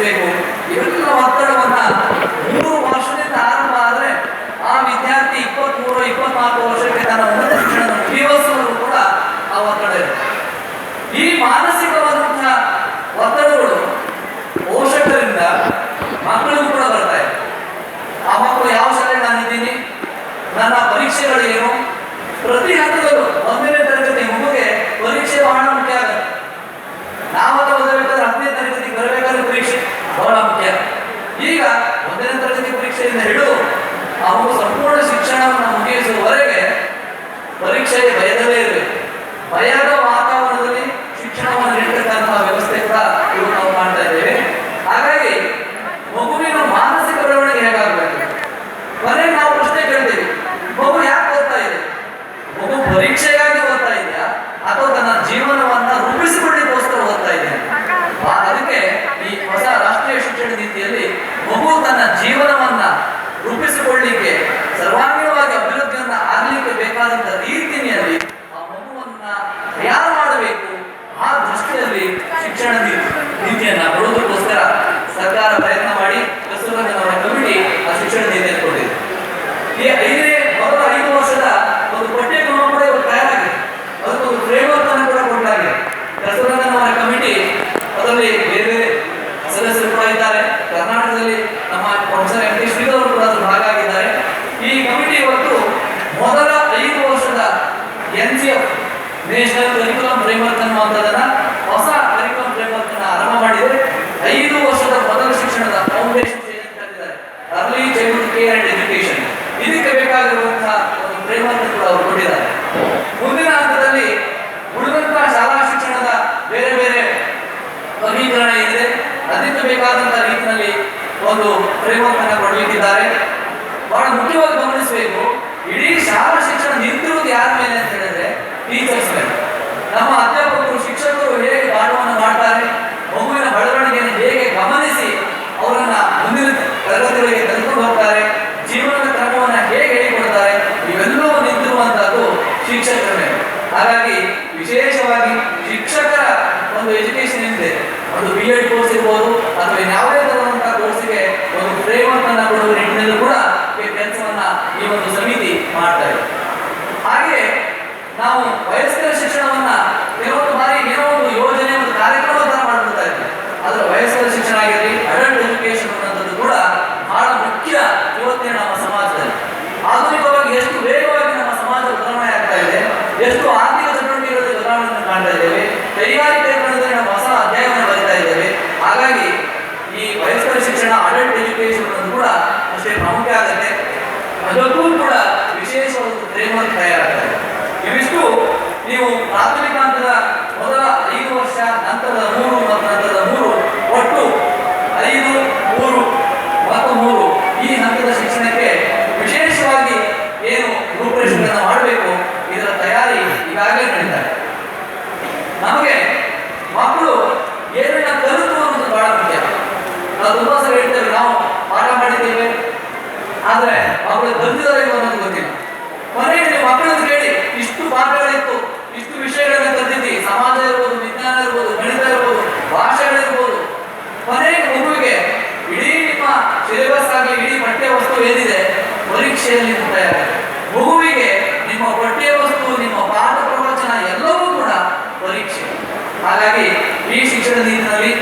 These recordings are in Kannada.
ನಡೆಸಬೇಕು ಇವೆಲ್ಲ ಒತ್ತಡವನ್ನ ಮೂರು ವರ್ಷದಿಂದ ಆರಂಭ ಆದ್ರೆ ಆ ವಿದ್ಯಾರ್ಥಿ ಇಪ್ಪತ್ಮೂರು, ಇಪ್ಪತ್ನಾಲ್ಕು ವರ್ಷಕ್ಕೆ ತನ್ನ ಉನ್ನತ ಕೂಡ ಆ ಒತ್ತಡ ಇದೆ ಈ ಮಾನಸಿಕವಾದಂತಹ ಒತ್ತಡಗಳು ಪೋಷಕರಿಂದ ಮಕ್ಕಳಿಗೂ ಕೂಡ ಬರ್ತಾ ಇದೆ ಆ ಮಕ್ಕಳು ಯಾವ ಶಾಲೆಗೆ ನಾನಿದ್ದೀನಿ ನನ್ನ ಪರೀಕ್ಷೆಗಳು ಏನು ಪ್ರತಿ ಹಂತದಲ್ಲೂ ಒಂದನೇ ತರಗತಿ ಮಗುಗೆ ಪರೀಕ್ಷೆ ಬಹಳ ಮುಖ್ಯ ಆಗುತ್ತೆ ನಾವೆಲ್ಲ ಓದಬೇಕಾದ್ರೆ ಹತ್ತನೇ ತರಗತಿಗೆ ಬರಬೇಕಾದ್ರೆ ಪರೀಕ್ಷೆ ಬಹಳ ಮುಖ್ಯ ಈಗ ಒಂದನೇ ತರಗತಿ ಪರೀಕ್ಷೆಯಿಂದ ಹಿಡಿದು ಆ ಮಗು ಸಂಪೂರ್ಣ ಶಿಕ್ಷಣವನ್ನು ಮುಗಿಸುವವರೆಗೆ ಪರೀಕ್ಷೆಗೆ ಭಯದಲ್ಲೇ ಇರಬೇಕು ಭಯದ ವಾತಾವರಣದಲ್ಲಿ ಶಿಕ್ಷಣವನ್ನು ನೀಡತಕ್ಕಂತಹ ವ್ಯವಸ್ಥೆ ಕೂಡ ಇವು ನಾವು ಮಾಡ್ತಾ ಇದ್ದೇವೆ ಹಾಗಾಗಿ ಮಗುವಿನ ಮಾನಸಿಕ ಬೆಳವಣಿಗೆ ಹೇಗಾಗಬೇಕು ಕೊನೆಗೆ ನಾವು ಪ್ರಶ್ನೆ ಕೇಳ್ತೀವಿ ಮಗು ಯಾಕೆ ಓದ್ತಾ ಇದೆ ಮಗು ಪರೀಕ್ಷೆಗಾಗಿ ಓದ್ತಾ ಇದೆಯಾ ಅಥವಾ ತನ್ನ ಜೀವನವನ್ನ ರೂಪಿಸಿಕೊಳ್ಳಿಕ್ಕೋಸ್ಕರ ಓದ್ತಾ ಇದೆಯಾ ಆ- ಅದಕ್ಕೆ ಈ ಹೊಸ ರಾಷ್ಟ್ರೀಯ ಶಿಕ್ಷಣ ನೀತಿಯಲ್ಲಿ ಮಗು ತನ್ನ ಜೀವನವನ್ನ ರೂಪಿಸಿಕೊಳ್ಳಿಕ್ಕೆ ಸರ್ವಾಂಗೀಣವಾಗಿ ಅಭಿವೃದ್ಧಿಯನ್ನ ಆಗ್ಲಿಕ್ಕೆ ಬೇಕಾದಂತ ರೀತಿಯಲ್ಲಿ ಆ ಮಗುವನ್ನ ತಯಾರು ಮಾಡಬೇಕು ಆ ದೃಷ್ಟಿಯಲ್ಲಿ ಶಿಕ್ಷಣ ನೀತಿ ನೀತಿಯನ್ನ ಬರುವುದಕ್ಕೋಸ್ಕರ ಸರ್ಕಾರ ಪ್ರಯತ್ನ ಮಾಡಿ ಕಸ್ತೂರರಂಗನವರ ಕಮಿಟಿ ಆ ಶಿಕ್ಷಣ ನೀತಿಯನ್ನು ಕೊಟ್ಟಿದೆ. ಈ ಐದನೇ, ಬರುವ ಐದು ವರ್ಷದ ಒಂದು ಪಠ್ಯಕ್ರಮ ಕೂಡ ಇವತ್ತು ತಯಾರಾಗಿದೆ. ಅದಕ್ಕೊಂದು ಫ್ರೇಮ್ವರ್ಕ್ ಅನ್ನು ಕೂಡ ಕೊಡಲಾಗಿದೆ ಅವರ ಕಮಿಟಿ ಅದರಲ್ಲಿ ಬೇರೆ ಬೇರೆ ಸದಸ್ಯರು ಕೂಡ ಇದ್ದಾರೆ. ಕರ್ನಾಟಕದಲ್ಲಿ ನಮ್ಮ ಪ್ರೊಫೆಸರ್ ಎಂ ಟಿ ಅವರು ಕೂಡ ಅದರ ಭಾಗ ಈ ಕಮಿಟಿ ಇವತ್ತು ಮೊದಲ ಐದು ವರ್ಷದ N C F national curriculum framework ಅನ್ನುವಂಥದ್ದನ್ನ ಹೊಸ ಕರಿಕ್ಯುಲಮ್ ಫ್ರೇಮ್ವರ್ಕ್ ಅನ್ನ ಆರಂಭ ಮಾಡಿದೆ ಐದು ವರ್ಷದ ಮೊದಲ ಶಿಕ್ಷಣದ ಫೌಂಡೇಶನ್ ಕರೆದಿದ್ದಾರೆ early childhood care and education ಇದಕ್ಕೆ ಬೇಕಾಗಿರುವಂತಹ ಒಂದು ಫ್ರೇಮ್ವರ್ಕ್ ಕೂಡ ಅವರು ಕೊಟ್ಟಿದ್ದಾರೆ ಮುಂದಿನ ಹಂತದಲ್ಲಿ ಉಳಿದಂತಹ ಶಾಲಾ ಶಿಕ್ಷಣದ ಬೇರೆ ಬೇರೆ ವರ್ಗೀಕರಣ ಇದೆ ಅದಕ್ಕೆ ಬೇಕಾದಂತಹ ರೀತಿಯಲ್ಲಿ ಒಂದು ಫ್ರೇಮ್ವರ್ಕ್ ಕೊಡಲಿಕ್ಕಿದ್ದಾರೆ ಬಹಳ ಮುಖ್ಯವಾಗಿ ಗಮನಿಸಬೇಕು, ಇಡೀ ಶಾಲಾ ಶಿಕ್ಷಣ ನಿಂತಿರುವುದು ಯಾರ ಮೇಲೆ ಅಂತ ಹೇಳಿದ್ರೆ ಟೀಚರ್ಸ್ ಮೇಲೆ. ನಮ್ಮ ಅಧ್ಯಾಪಕರು, ಶಿಕ್ಷಕರು ಹೇಗೆ ಪಾಠವನ್ನು ಮಾಡ್ತಾರೆ, ಮಗುವಿನ ಬೆಳವಣಿಗೆಯನ್ನು ಹೇಗೆ ಗಮನಿಸಿ ಅವರನ್ನ ಮುಂದಿನ ತರಗತಿಗಳಿಗೆ ಕರೆದುಕೊಂಡು ಹೋಗ್ತಾರೆ, ಜೀವನದ ಕ್ರಮವನ್ನು ಹೇಗೆ ಹೇಳಿಕೊಡ್ತಾರೆ, ಇವೆಲ್ಲವೂ ನಿಂತಿರುವಂತಹದ್ದು ಶಿಕ್ಷಕರ ಮೇಲೆ. ಹಾಗಾಗಿ ವಿಶೇಷವಾಗಿ ಇರ್ಬೋದು ಅಥವಾ ಯಾವುದೇ ತರದಂತಹ ಕೋರ್ಸಿಗೆ ಒಂದು ಫ್ರೇಮ್ವರ್ಕ್ ಅನ್ನ ಕೊಡುವ ನಿಟ್ಟಿನಲ್ಲಿ ಕೂಡ ಈ ಕೆಲಸವನ್ನ ಈ ಒಂದು ಸಮಿತಿ ಮಾಡ್ತಾ ಇದೆ ಹಾಗೆ ನಾವು ವಯಸ್ಕರ ಶಿಕ್ಷಣವನ್ನ ಕೆಲವೊಂದು ಬಾರಿ ಏನೋ ಒಂದು ಯೋಜನೆ ಒಂದು ಕಾರ್ಯಕ್ರಮ ತರ ಮಾಡ್ಬಿಡ್ತಾ ಇದ್ವಿ ಆದ್ರೆ ವಯಸ್ಕರ ಶಿಕ್ಷಣ ಆಗಿರಲಿ ಅಡಲ್ಟ್ ಎಜುಕೇಶನ್ ಅನ್ನೋದು ಕೂಡ ಬಹಳ ಮುಖ್ಯ ಇವತ್ತಿನ ನಮ್ಮ ಸಮಾಜದಲ್ಲಿ ಆಧುನಿಕವಾಗಿ ಎಷ್ಟು ವೇಗವಾಗಿ ನಮ್ಮ ಸಮಾಜ ಬದಲಾವಣೆ ಆಗ್ತಾ ಇದೆ ಎಷ್ಟು ಆರ್ಥಿಕ ಚಟುವಟಿಕೆಗಳಲ್ಲಿ ಬದಲಾವಣೆಯನ್ನು ಕಾಣ್ತಾ ಇದ್ದೇವೆ ಕೈಗಾರಿಕೆ ರಂಗದಲ್ಲಿ ನಾವು ಹೊಸ ಅಧ್ಯಾಯವನ್ನು ಬರೀತಾ ಇದ್ದೇವೆ ಹಾಗಾಗಿ ಈ ವಯಸ್ಕರ ಶಿಕ್ಷಣ ಅಡಲ್ಟ್ ಎಜುಕೇಶನ್ ಅನ್ನೋದು ಕೂಡ ಅಷ್ಟೇ ಪ್ರಾಮುಖ್ಯ ಆಗುತ್ತೆ ಅದಕ್ಕೂ ಕೂಡ ವಿಶೇಷವಾದ ಫ್ರೇಮ್ವರ್ಕ್ ತಯಾರಾಗ್ತದೆ ಇವಿಷ್ಟು ನೀವು ಪ್ರಾಥಮಿಕ ಹಂತದ ಮೊದಲ ಐದು ವರ್ಷ ನಂತರದ ಮೂರು ಮತ್ತು ನಂತರದ ಮೂರು, ಒಟ್ಟು ಐದು, ಮೂರು, ಮತ್ತು ಮೂರು. ಈ ಹಂತದ ಶಿಕ್ಷಣಕ್ಕೆ ವಿಶೇಷವಾಗಿ ಏನು ರೂಪರೇಷೆಗಳನ್ನು ಮಾಡಬೇಕು? ಇದರ ತಯಾರಿ ಈಗಾಗಲೇ ನಡೀತಾರೆ ನಮಗೆ ಮಕ್ಕಳು ಏನನ್ನ ಕಲಿತು ಅನ್ನೋದು ಬಹಳ ಮುಖ್ಯ. ನಾವು ತುಂಬಾ ಸಲ ಹೇಳ್ತೇವೆ, ನಾವು ಪಾಠ ಮಾಡಿದ್ದೇವೆ. ಆದರೆ ಮಕ್ಕಳು ಕಲಿತಿದ್ದಾರೆ ಪರೀಕ್ಷೆಯಲ್ಲಿ ತಯಾರಾಗಿದೆ ಮಗುವಿಗೆ ನಿಮ್ಮ ಪಠ್ಯ ವಸ್ತು ನಿಮ್ಮ ಪಾಠ ಪ್ರವಚನ ಎಲ್ಲವೂ ಕೂಡ ಪರೀಕ್ಷೆ. ಹಾಗಾಗಿ ಈ ಶಿಕ್ಷಣ ನೀತಿನಲ್ಲಿ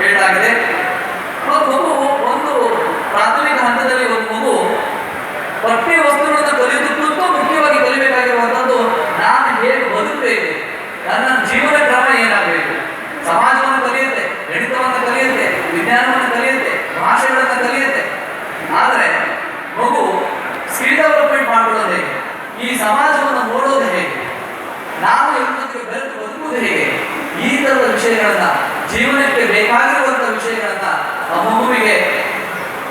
ಹೇಳಲಾಗಿದೆ ಮಗು ಒಂದು ಪ್ರಾಥಮಿಕ ಹಂತದಲ್ಲಿ ಒಂದು ಮಗು ಪಠ್ಯ ವಸ್ತುಗಳನ್ನು ಕಲಿಯುವುದಕ್ಕೂ ಮುಖ್ಯವಾಗಿ ಕಲಿಬೇಕಾಗಿರುವಂಥದ್ದು ನಾನು ಹೇಗೆ ಬದುಕಬೇಕು? ನನ್ನ ಜೀವನ ಕ್ರಮ ಏನಾಗಬೇಕು? ಸಮಾಜವನ್ನು ಕಲಿಯುತ್ತೆ, ಗಣಿತವನ್ನು ಕಲಿಯುತ್ತೆ, ವಿಜ್ಞಾನವನ್ನು ಕಲಿಯುತ್ತೆ, ಭಾಷೆಗಳನ್ನು ಕಲಿಯುತ್ತೆ. ಆದರೆ ಮಗು ಸ್ಕಿಲ್ ಡೆವಲಪ್ಮೆಂಟ್ ಮಾಡಿಕೊಳ್ಳೋದು ಹೇಗೆ? ಈ ಸಮಾಜವನ್ನು ನೋಡೋದು ಹೇಗೆ? ನಾವು ಎಲ್ಲದಕ್ಕೆ ಬೆರೆತು ಬದುಕುವುದು ಹೇಗೆ? ಈ ಥರದ ವಿಷಯಗಳನ್ನು ಜೀವನಕ್ಕೆ ಬೇಕಾಗಿರುವಂತಹ ವಿಷಯಗಳನ್ನ ಮಗುವಿಗೆ,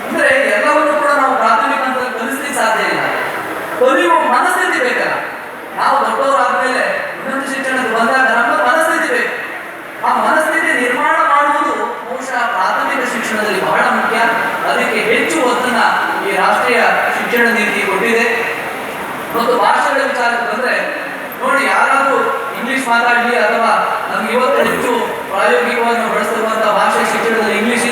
ಅಂದ್ರೆ ಎಲ್ಲವನ್ನು ಕೂಡ ನಾವು ಪ್ರಾಥಮಿಕ ಹಂತದಲ್ಲಿ ಕಲಿಸಲಿಕ್ಕೆ ಸಾಧ್ಯ ಇಲ್ಲ. ಕಲಿಯುವ ಮನಸ್ಥಿತಿ ಬೇಕಲ್ಲ. ನಾವು ದೊಡ್ಡವರಾದ್ಮೇಲೆ ಉನ್ನತ ಶಿಕ್ಷಣಕ್ಕೆ ಬಂದಾಗ ನಮ್ಮ ಮನಸ್ಥಿತಿ ಬೇಕು. ಆ ಮನಸ್ಥಿತಿ ನಿರ್ಮಾಣ ಮಾಡುವುದು ಬಹುಶಃ ಪ್ರಾಥಮಿಕ ಶಿಕ್ಷಣದಲ್ಲಿ ಬಹಳ ಮುಖ್ಯ. ಅದಕ್ಕೆ ಹೆಚ್ಚು ಒತ್ತನ್ನ ಈ ರಾಷ್ಟ್ರೀಯ ಶಿಕ್ಷಣ ನೀತಿ ಕೊಟ್ಟಿದೆ. ಮತ್ತು ಭಾಷೆಗಳ ವಿಚಾರಕ್ಕೆ ಬಂದ್ರೆ, ನೋಡಿ ಯಾರಾದರೂ ಇಂಗ್ಲಿಷ್ ಮಾತಾಡಲಿ ಅಥವಾ ನಮ್ಗೆ ಇವತ್ತು ಹೆಚ್ಚು ಪ್ರಾಯೋಗಿಕವಾಗಿ ನಾವು ಬಳಸಿರುವಂತಹ ಭಾಷೆ ಶಿಕ್ಷಣದಲ್ಲಿ ಇಂಗ್ಲಿಷ್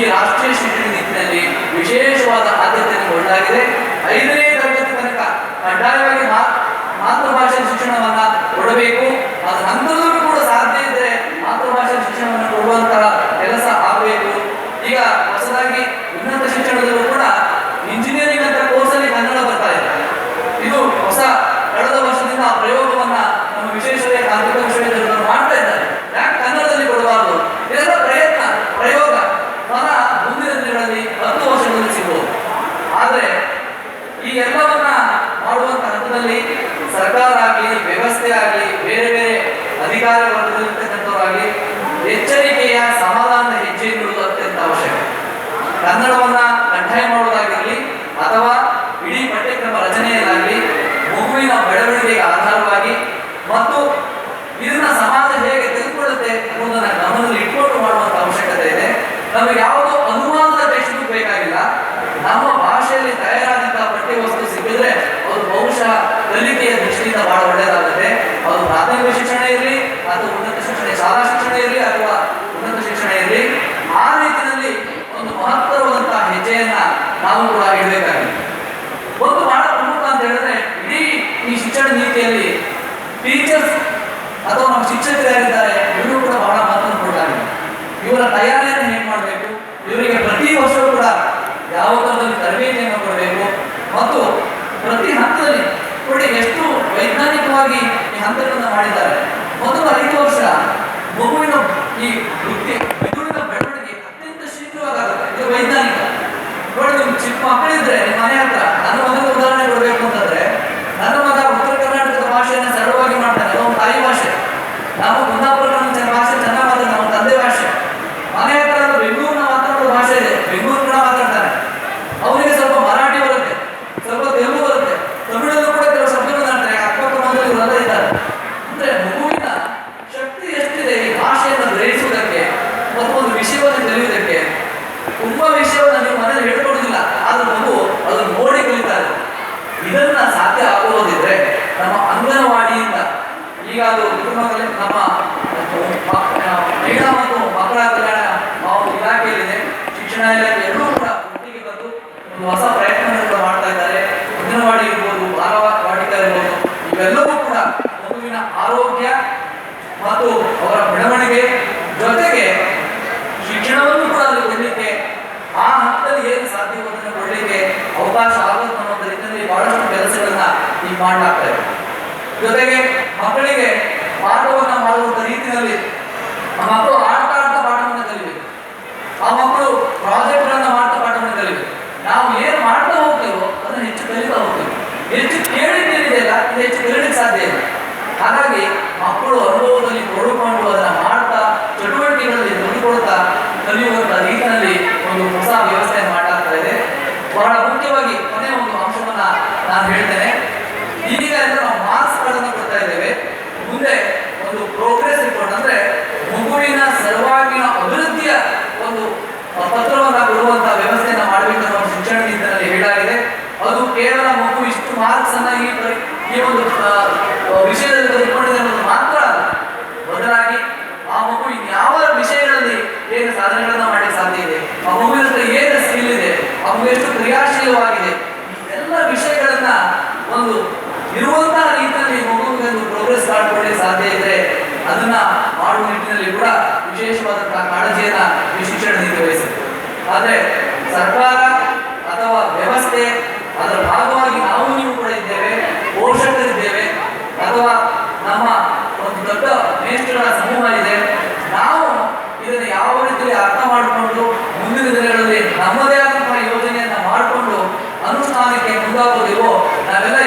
ಈ ರಾಷ್ಟ್ರೀಯ ಶಿಕ್ಷಣ ನಿಟ್ಟಿನಲ್ಲಿ ವಿಶೇಷವಾದ ಆದ್ಯತೆ ಒಳಗಾಗಿದೆ ಐದನೇ ತರಗತಿ ತನಕ ಕಡ್ಡಾಯವಾಗಿ ಮಾತೃಭಾಷೆ ಶಿಕ್ಷಣವನ್ನ ಕೊಡಬೇಕು. ಅದು ಹಂತದಲ್ಲೂ ಕೂಡ ಸಾಧ್ಯ ಇದ್ದರೆ ಮಾತೃಭಾಷೆ ಶಿಕ್ಷಣವನ್ನು ಕೊಡುವಂತಹ ಕೆಲಸ ಕನ್ನಡವನ್ನ ಕಂಠಾಯ ಮಾಡುವುದಾಗಿರಲಿ ಅಥವಾ ಇಡೀ ಪಠ್ಯಕ್ರಮ ರಚನೆಯಲ್ಲಾಗಲಿ, ಮಗುವಿನ ಬೆಳವಣಿಗೆಗೆ ಆಧಾರವಾಗಿ ಮತ್ತು ಇದನ್ನ ಸಮಾಜ ಹೇಗೆ ತಿಳ್ಕೊಳ್ಳುತ್ತೆ ಎಂಬುದನ್ನ ಗಮನದಲ್ಲಿ ಇಟ್ಕೊಂಡು ಮಾಡುವಂತ ಅವಶ್ಯಕತೆ ಇದೆ. ನಮಗೆ ಯಾವುದೋ ಅನುವಾದದ ದೇಶಕ್ಕೂ ಬೇಕಾಗಿಲ್ಲ. ನಮ್ಮ ಭಾಷೆಯಲ್ಲಿ ತಯಾರಾದಂತಹ ಪಠ್ಯವಸ್ತು ಸಿಗಿದ್ರೆ ಅದು ಬಹುಶಃ ಕಲಿಕೆಯ ದೃಷ್ಟಿಯಿಂದ ಬಹಳ ಒಳ್ಳೆಯದಾಗುತ್ತೆ. ಅವರು ಪ್ರಾಥಮಿಕ ಶಿಕ್ಷಣ ಇರಲಿ, ಅದು ಮತ್ತು ಪ್ರತಿ ಹಂತದಲ್ಲಿ ನೋಡಿ ಎಷ್ಟು ವೈಜ್ಞಾನಿಕವಾಗಿ ಈ ಹಂತಗಳನ್ನು ಮಾಡಿದ್ದಾರೆ. ಮೊದಲು ಐದು ವರ್ಷ. ಮಗುವಿನ ಈ ಸಾಧ್ಯ ಆಗುವುದಿದ್ರೆ ನಮ್ಮ ಅಂಗನವಾಡಿಯಿಂದ ಈಗ ಅದು ಕುಟುಂಬದಲ್ಲಿ ನಮ್ಮ ಮಹಿಳಾ ಮತ್ತು ಮಕ್ಕಳ ಕಲ್ಯಾಣ ಇಲಾಖೆಯಲ್ಲಿದೆ. ಶಿಕ್ಷಣ ಇಲಾಖೆ ಎಲ್ಲರೂ ಕೂಡ ಒಟ್ಟಿಗೆ ಬಂದು ಒಂದು ಹೊಸ ಪ್ರಯತ್ನಗಳನ್ನು ಮಾಡ್ತಾ ಇದ್ದಾರೆ. ಅಂಗನವಾಡಿ 好菠萝啤 ಸಾಧ್ಯ ಇದ್ರೆ ಅದನ್ನ ಮಾಡುವ ನಿಟ್ಟಿನಲ್ಲಿ ಕೂಡ ವಿಶೇಷವಾದ ಕಾಳಜಿಯನ್ನ ಈ ಶಿಕ್ಷಣ ನೀತಿ ಆದರೆ ಸರ್ಕಾರ ಅಥವಾ ವ್ಯವಸ್ಥೆ, ಅದರ ಭಾಗವಾಗಿ ನಾವು ನೀವು ಕೂಡ ಇದ್ದೇವೆ ಪೋಷಕರಿದ್ದೇವೆ ಅಥವಾ ನಮ್ಮ ಒಂದು ದೊಡ್ಡ ಮೇಷ್ಠಗಳ ಸಮೂಹ ಇದೆ, ನಾವು ಇದನ್ನು ಯಾವ ರೀತಿಯಲ್ಲಿ ಅರ್ಥ ಮಾಡಿಕೊಂಡು ಮುಂದಿನ ದಿನಗಳಲ್ಲಿ ನಮ್ಮದೇ ಆದಂತಹ ಯೋಜನೆಯನ್ನು ಮಾಡಿಕೊಂಡು ಅನುಷ್ಠಾನಕ್ಕೆ ಮುಂದಾಗುವುದಿವೋ ನಾವೆಲ್ಲ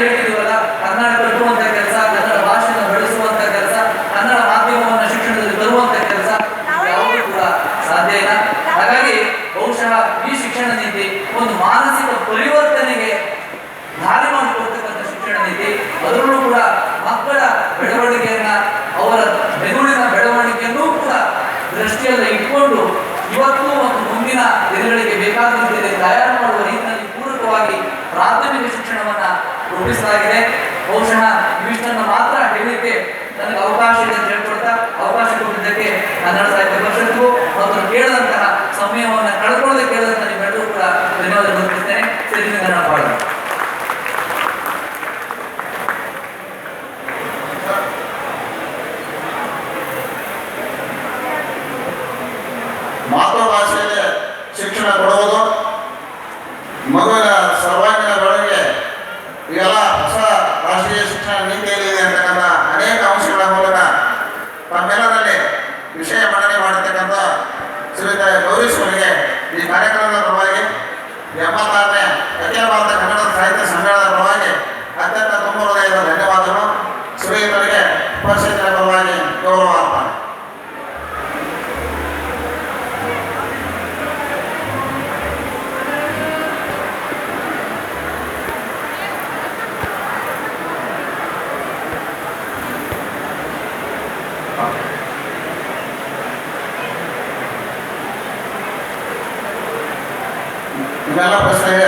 だけで大阪 ಶ್ರೀಯುತ ಗೌರೀಶ್ ಅವರಿಗೆ ಈ ಕಾರ್ಯಕ್ರಮದ ಪರವಾಗಿ ಎಂಬತ್ತಾರನೇ ya la respuesta